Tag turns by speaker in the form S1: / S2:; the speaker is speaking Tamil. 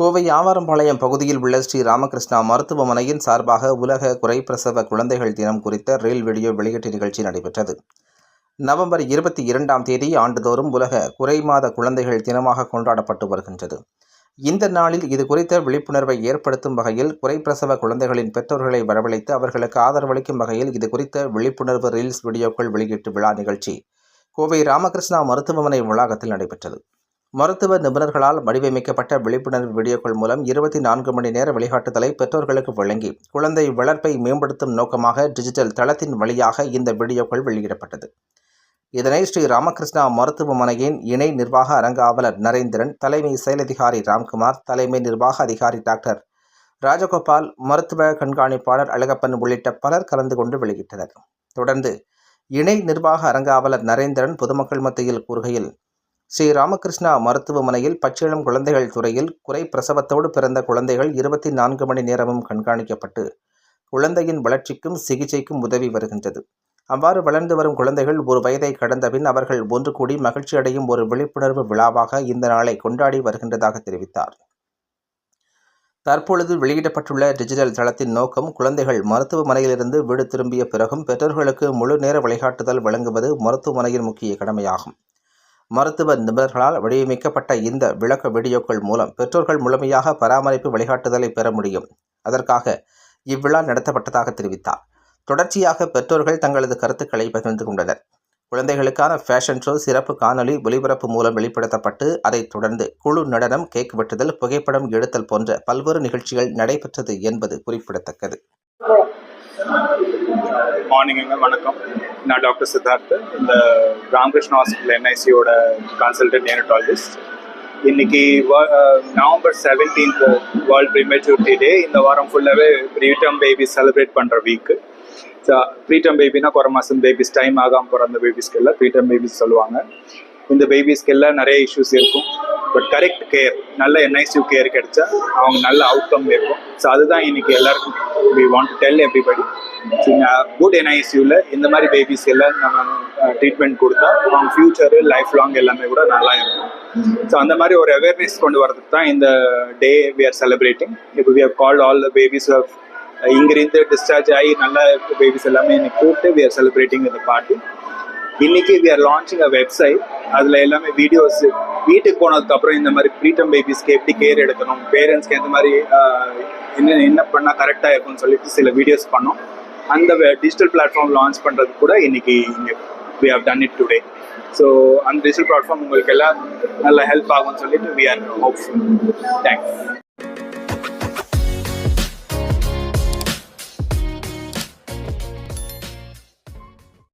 S1: கோவை ஆவாரம்பாளையம் பகுதியில் உள்ள ஸ்ரீ ராமகிருஷ்ணா மருத்துவமனையின் சார்பாக உலக குறைப்பிரசவ குழந்தைகள் தினம் குறித்த ரயில் வீடியோ வெளியீட்டு நிகழ்ச்சி நடைபெற்றது. நவம்பர் இருபத்தி இரண்டாம் தேதி ஆண்டுதோறும் உலக குறைமாத குழந்தைகள் தினமாக கொண்டாடப்பட்டு வருகின்றது. இந்த நாளில் இது குறித்த விழிப்புணர்வை ஏற்படுத்தும் வகையில் குறைப்பிரசவ குழந்தைகளின் பெற்றோர்களை வரவழைத்து அவர்களுக்கு ஆதரவளிக்கும் வகையில் இது குறித்த விழிப்புணர்வு ரீல்ஸ் வீடியோக்கள் வெளியீட்டு விழா நிகழ்ச்சி கோவை ராமகிருஷ்ணா மருத்துவமனை வளாகத்தில் நடைபெற்றது. மருத்துவ நிபுணர்களால் வடிவமைக்கப்பட்ட விழிப்புணர்வு வீடியோக்கள் மூலம் இருபத்தி நான்கு மணி நேர வழிகாட்டுதலை பெற்றோர்களுக்கு வழங்கி குழந்தை வளர்ப்பை மேம்படுத்தும் நோக்கமாக டிஜிட்டல் தளத்தின் வழியாக இந்த வீடியோக்கள் வெளியிடப்பட்டது. இதனை ஸ்ரீ ராமகிருஷ்ணா மருத்துவமனையின் இணை நிர்வாக அரங்காவலர் நரேந்திரன் தலைமை செயலதிகாரி ராம்குமார் தலைமை நிர்வாக அதிகாரி டாக்டர் ராஜகோபால் மருத்துவ கண்காணிப்பாளர் அழகப்பன் உள்ளிட்ட பலர் கலந்து கொண்டு வெளியிட்டனர். தொடர்ந்து இணை நிர்வாக அரங்காவலர் நரேந்திரன் பொதுமக்கள் மத்தியில் கூறுகையில் ஸ்ரீ ராமகிருஷ்ணா மருத்துவமனையில் பச்சிளம் குழந்தைகள் துறையில் குறை பிரசவத்தோடு பிறந்த குழந்தைகள் இருபத்தி நான்கு மணி நேரமும் கண்காணிக்கப்பட்டு குழந்தையின் வளர்ச்சிக்கும் சிகிச்சைக்கும் உதவி வருகின்றது. அவ்வாறு வளர்ந்து வரும் குழந்தைகள் ஒரு வயதை கடந்தபின் அவர்கள் ஒன்று கூடி மகிழ்ச்சி அடையும் ஒரு விழிப்புணர்வு விழாவாக இந்த நாளை கொண்டாடி வருகின்றதாக தெரிவித்தார். தற்பொழுது வெளியிடப்பட்டுள்ள டிஜிட்டல் தளத்தின் நோக்கம் குழந்தைகள் மருத்துவமனையிலிருந்து வீடு திரும்பிய பிறகும் பெற்றோர்களுக்கு முழு நேர வழிகாட்டுதல் வழங்குவது மருத்துவமனையின் முக்கிய கடமையாகும். மருத்துவ நிபுணர்களால் வடிவமைக்கப்பட்ட இந்த விளக்க வீடியோக்கள் மூலம் பெற்றோர்கள் முழுமையாக பராமரிப்பு வழிகாட்டுதலை பெற முடியும். அதற்காக இவ்விழா நடத்தப்பட்டதாக தெரிவித்தார். தொடர்ச்சியாக பெற்றோர்கள் தங்களது கருத்துக்களை பகிர்ந்து கொண்டனர். குழந்தைகளுக்கான ஃபேஷன் ஷோ சிறப்பு காணொலி ஒளிபரப்பு மூலம் வெளிப்படுத்தப்பட்டு அதைத் தொடர்ந்து குழு நடனம் கேக் வெட்டுதல் புகைப்படம் எடுத்தல் போன்ற பல்வேறு நிகழ்ச்சிகள் நடைபெற்றது என்பது குறிப்பிடத்தக்கது.
S2: மார்னிங் வணக்கம். நான் டாக்டர் சித்தார்த் இந்த ராமகிருஷ்ண ஹாஸ்பிட்டல் என்ஐசியோட கன்சல்டன்ட் நேனட்டாலஜிஸ்ட் இன்னைக்கு வ- November seventeenth world prematurity day இந்த வாரம் ஃபுல்லாகவே ப்ரீடம் பேபி செலிப்ரேட் பண்ணுற வீக்கு ஸோ ப்ரீடம் பேபினா குறை மாதம் பேபிஸ் டைம் ஆகாமல் பிறந்த பேபிஸ்க்கெல்லாம் ப்ரீடம் பேபிஸ் சொல்லுவாங்க. இந்த பேபிஸ்க்கெல்லாம் நிறைய இஷ்யூஸ் இருக்கும். பட் கரெக்ட் கேர் நல்ல என்ஐசியூ கேர் கிடைச்சா அவங்க நல்ல அவுட்கம் இருக்கும். ஸோ அதுதான் இன்னைக்கு எல்லாருக்கும் we want tell everybody good என்ஐசியூவில் இந்த மாதிரி பேபிஸ் எல்லாம் நம்ம ட்ரீட்மெண்ட் கொடுத்தா அவங்க ஃபியூச்சரு லைஃப் லாங் எல்லாமே கூட நல்லா இருக்கும். ஸோ அந்த மாதிரி ஒரு அவேர்னஸ் கொண்டு வரதுக்கு தான் இந்த டே வி ஆர் செலிப்ரேட்டிங் இப்போ we have called all the babies இங்கிருந்து டிஸ்சார்ஜ் ஆகி நல்ல பேபிஸ் எல்லாமே இன்னைக்கு கூப்பிட்டு வி ஆர் செலிப்ரேட்டிங் இந்த பார்ட்டி இன்னைக்கு we are launching a website அதில் எல்லாமே வீடியோஸ் வீட்டுக்கு போனதுக்கப்புறம் இந்த மாதிரி ப்ரீட்டம் பேபிஸ்க்கு எப்படி கேர் எடுக்கணும் பேரண்ட்ஸ்க்கு எந்த மாதிரி என்ன என்ன பண்ணால் கரெக்டாக இருக்கும்னு சொல்லிட்டு சில வீடியோஸ் பண்ணோம். அந்த டிஜிட்டல் பிளாட்ஃபார்ம் லான்ச் பண்ணுறது கூட இன்னைக்கு இங்கே we have done it today so அந்த டிஜிட்டல் பிளாட்ஃபார்ம் உங்களுக்கு எல்லாம் நல்லா ஹெல்ப் ஆகும்னு சொல்லிட்டு வி ஆர் ஹோப்ஃபுல் தேங்க்ஸ்